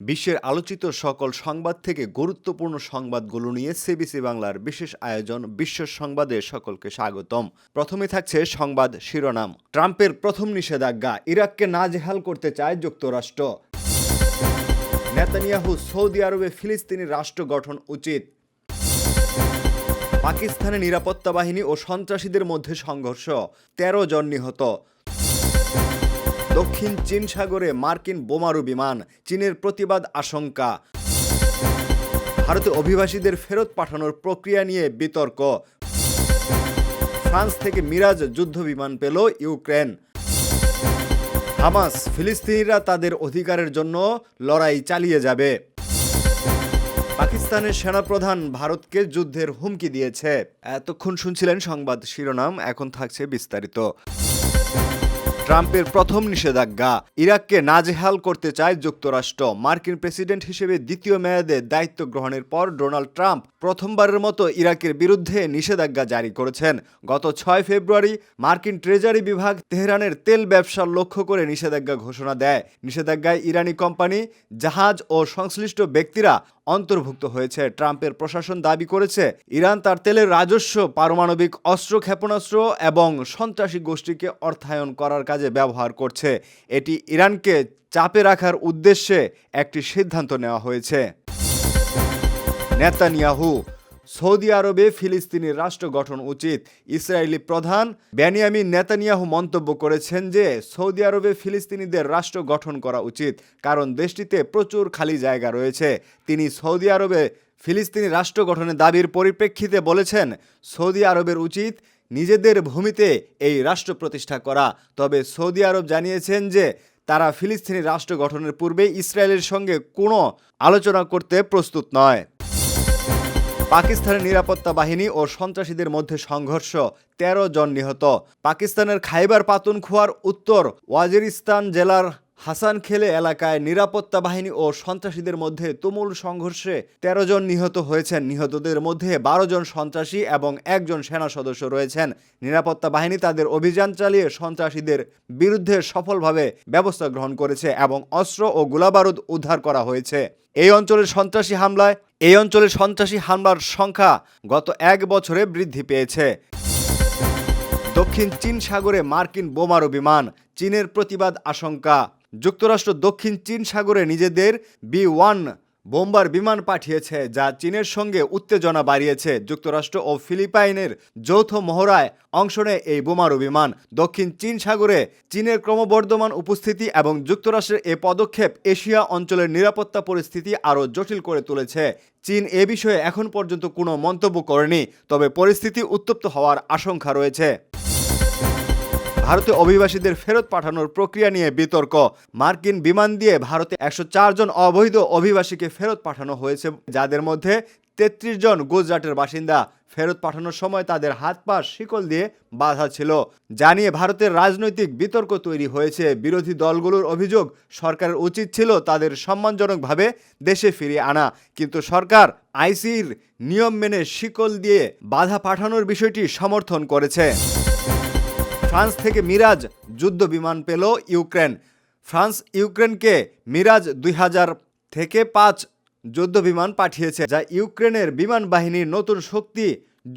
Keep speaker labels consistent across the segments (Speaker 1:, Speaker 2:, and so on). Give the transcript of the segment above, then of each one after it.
Speaker 1: বিশ্বের আলোচিত সকল সংবাদ থেকে গুরুত্বপূর্ণ সংবাদগুলো নিয়ে সিবিসি বাংলার বিশেষ আয়োজন বিশ্ব সংবাদে সকলকে স্বাগতম। প্রথমে থাকছে সংবাদ শিরোনাম। ট্রাম্পের প্রথম নিষেধাজ্ঞা ইরাককে নাজেহাল করতে চায় যুক্তরাষ্ট্র। নেতানিয়াহু সৌদি আরবে ফিলিস্তিনি রাষ্ট্র গঠন উচিত। পাকিস্তানের নিরাপত্তা বাহিনী ও সন্ত্রাসীদের মধ্যে সংঘর্ষ, তেরো জন নিহত। দক্ষিণ চীন সাগরে মার্কিন বোমারু বিমান, চীনের প্রতিবাদ আশঙ্কা। ভারতে অভিবাসীদের ফেরত পাঠানোর প্রক্রিয়া নিয়ে বিতর্ক। ফ্রান্স থেকে মিরাজ যুদ্ধ বিমান পেল ইউক্রেন। হামাস, ফিলিস্তিনিরা তাদের অধিকারের জন্য লড়াই চালিয়ে যাবে। পাকিস্তানের সেনাপ্রধান ভারতকে যুদ্ধের হুমকি দিয়েছে। এতক্ষণ শুনছিলেন সংবাদ শিরোনাম, এখন থাকছে বিস্তারিত। ট্রাম্পের প্রথম নিষেধাজ্ঞা। ইরাককে নাজেহাল করতে চায় যুক্তরাষ্ট্র। মার্কিন প্রেসিডেন্ট হিসেবে দ্বিতীয় মেয়াদে দায়িত্ব গ্রহণের পর ডোনাল্ড ট্রাম্প প্রথমবারের মতো ইরাকের বিরুদ্ধে নিষেধাজ্ঞা জারি করেছেন। গত ছয় ফেব্রুয়ারি মার্কিন ট্রেজারি বিভাগ তেহরানের তেল ব্যবসার লক্ষ্য করে নিষেধাজ্ঞা ঘোষণা দেয়। নিষেধাজ্ঞায় ইরানি কোম্পানি, জাহাজ ও সংশ্লিষ্ট ব্যক্তিরা অন্তর্ভুক্ত হয়েছে। ট্রাম্পের প্রশাসন দাবি করেছে, ইরান তার তেলের রাজস্ব, পারমাণবিক অস্ত্র ক্ষেপণাস্ত্র এবং সন্ত্রাসী গোষ্ঠীকে অর্থায়ন করার কাজে ব্যবহার করছে। এটি ইরানকে চাপে রাখার উদ্দেশ্যে একটি সিদ্ধান্ত নেওয়া হয়েছে। নেতানিয়াহু সৌদি আরবে ফিলিস্তিনি রাষ্ট্র গঠন উচিত। ইসরায়েলি প্রধান বেনিয়ামিন নেতানিয়াহু মন্তব্য করেছেন যে, সৌদি আরবে ফিলিস্তিনিদের রাষ্ট্র গঠন করা উচিত, কারণ দেশটিতে প্রচুর খালি জায়গা রয়েছে। তিনি সৌদি আরবে ফিলিস্তিনি রাষ্ট্র গঠনের দাবির পরিপ্রেক্ষিতে বলেছেন, সৌদি আরবের উচিত নিজেদের ভূমিতে এই রাষ্ট্র প্রতিষ্ঠা করা। তবে সৌদি আরব জানিয়েছেন যে, তারা ফিলিস্তিনি রাষ্ট্র গঠনের পূর্বে ইসরায়েলের সঙ্গে কোনো আলোচনা করতে প্রস্তুত নয়। পাকিস্তানের নিরাপত্তা বাহিনী ও সন্ত্রাসীদের মধ্যে সংঘর্ষ, তেরো জন নিহত। পাকিস্তানের খাইবার পাতুনখোয়ার উত্তর ওয়াজিরিস্তান জেলার হাসানখেলে এলাকায় নিরাপত্তা বাহিনী ও সন্ত্রাসীদের মধ্যে তুমুল সংঘর্ষে তেরো জন নিহত হয়েছেন। নিহতদের মধ্যে বারো জন সন্ত্রাসী এবং একজন সেনা সদস্য রয়েছেন। নিরাপত্তা বাহিনী তাদের অভিযান চালিয়ে সন্ত্রাসীদের বিরুদ্ধে সফলভাবে ব্যবস্থা গ্রহণ করেছে এবং অস্ত্র ও গোলাবারুদ উদ্ধার করা হয়েছে। এই অঞ্চলের সন্ত্রাসী হামলায় এই অঞ্চলে সন্ত্রাসী হামলার সংখ্যা গত এক বছরে বৃদ্ধি পেয়েছে। দক্ষিণ চীন সাগরে মার্কিন বোমারু বিমান চীনের প্রতিবাদ আশঙ্কা। যুক্তরাষ্ট্র দক্ষিণ চীন সাগরে নিজেদের বি ওয়ান বোম্বার বিমান পাঠিয়েছে, যা চীনের সঙ্গে উত্তেজনা বাড়িয়েছে। যুক্তরাষ্ট্র ও ফিলিপাইনের যৌথ মহড়ায় অংশ নেয় এই বোমারু বিমান। দক্ষিণ চীন সাগরে চীনের ক্রমবর্ধমান উপস্থিতি এবং যুক্তরাষ্ট্রের এ পদক্ষেপ এশিয়া অঞ্চলের নিরাপত্তা পরিস্থিতি আরও জটিল করে তুলেছে। চীন এ বিষয়ে এখন পর্যন্ত কোনো মন্তব্য করেনি, তবে পরিস্থিতি উত্তপ্ত হওয়ার আশঙ্কা রয়েছে। ভারতে অভিবাসীদের ফেরত পাঠানোর প্রক্রিয়া নিয়ে বিতর্ক। মার্কিন বিমান দিয়ে ভারতে একশো চার জন অবৈধ অভিবাসীকে ফেরত পাঠানো হয়েছে, যাদের মধ্যে তেত্রিশ জন গুজরাটের বাসিন্দা। ফেরত পাঠানোর সময় তাদের হাত পা শিকল দিয়ে বাধা ছিল। জানিয়ে ভারতের রাজনৈতিক বিতর্ক তৈরি হয়েছে। বিরোধী দলগুলোর অভিযোগ, সরকারের উচিত ছিল তাদের সম্মানজনকভাবে দেশে ফিরিয়ে আনা। কিন্তু সরকার আইসির নিয়ম মেনে শিকল দিয়ে বাধা পাঠানোর বিষয়টি সমর্থন করেছে। ফ্রান্স থেকে মিরাজ যুদ্ধ বিমান পেল ইউক্রেন। ফ্রান্স ইউক্রেনকে মিরাজ দুই হাজার থেকে পাঁচ যুদ্ধ বিমান পাঠিয়েছে, যা ইউক্রেনের বিমান বাহিনীর নতুন শক্তি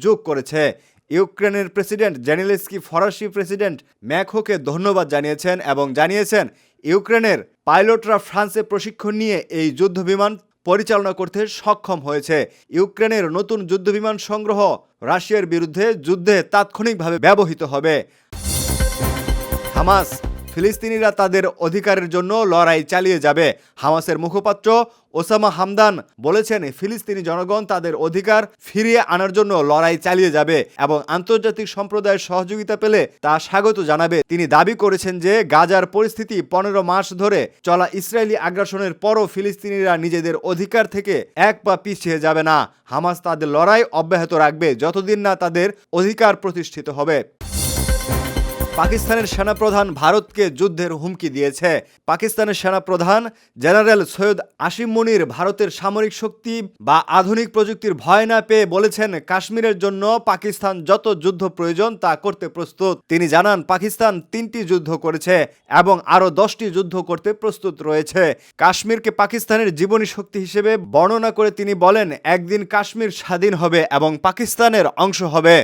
Speaker 1: যোগ করেছে। ইউক্রেনের প্রেসিডেন্ট জেনেলেস্কি ফরাসি প্রেসিডেন্ট ম্যাকহোকে ধন্যবাদ জানিয়েছেন এবং জানিয়েছেন, ইউক্রেনের পাইলটরা ফ্রান্সে প্রশিক্ষণ নিয়ে এই যুদ্ধ বিমান পরিচালনা করতে সক্ষম হয়েছে। ইউক্রেনের নতুন যুদ্ধবিমান সংগ্রহ রাশিয়ার বিরুদ্ধে যুদ্ধে তাৎক্ষণিকভাবে ব্যবহৃত হবে। হামাস, ফিলিস্তিনিরা তাদের অধিকারের জন্য লড়াই চালিয়ে যাবে। হামাসের মুখপাত্র ওসামা হামদান বলেছেন, ফিলিস্তিনি জনগণ তাদের অধিকার ফিরিয়ে আনার জন্য লড়াই চালিয়ে যাবে এবং আন্তর্জাতিক সম্প্রদায়ের সহযোগিতা পেলে তা স্বাগত জানাবে। তিনি দাবি করেছেন যে, গাজার পরিস্থিতি পনেরো মাস ধরে চলা ইসরায়েলি আগ্রাসনের পরও ফিলিস্তিনিরা নিজেদের অধিকার থেকে এক পা পিছিয়ে যাবে না। হামাস তাদের লড়াই অব্যাহত রাখবে যতদিন না তাদের অধিকার প্রতিষ্ঠিত হবে। পাকিস্তানের সেনাপ্রধান ভারতকে যুদ্ধের হুমকি দিয়েছে। পাকিস্তানের সেনাপ্রধান জেনারেল সৈয়দ আসিম মনির ভারতের সামরিক শক্তি বা আধুনিক প্রযুক্তির ভয় না পেয়ে বলেছেন কাশ্মীরের জন্য পাকিস্তান যত যুদ্ধ প্রয়োজন তা করতে প্রস্তুত। তিনি জানান, পাকিস্তান তিনটি যুদ্ধ করেছে এবং আরও দশটি যুদ্ধ করতে প্রস্তুত রয়েছে। কাশ্মীরকে পাকিস্তানের জীবনী শক্তি হিসেবে বর্ণনা করে তিনি বলেন, একদিন কাশ্মীর স্বাধীন হবে এবং পাকিস্তানের অংশ হবে।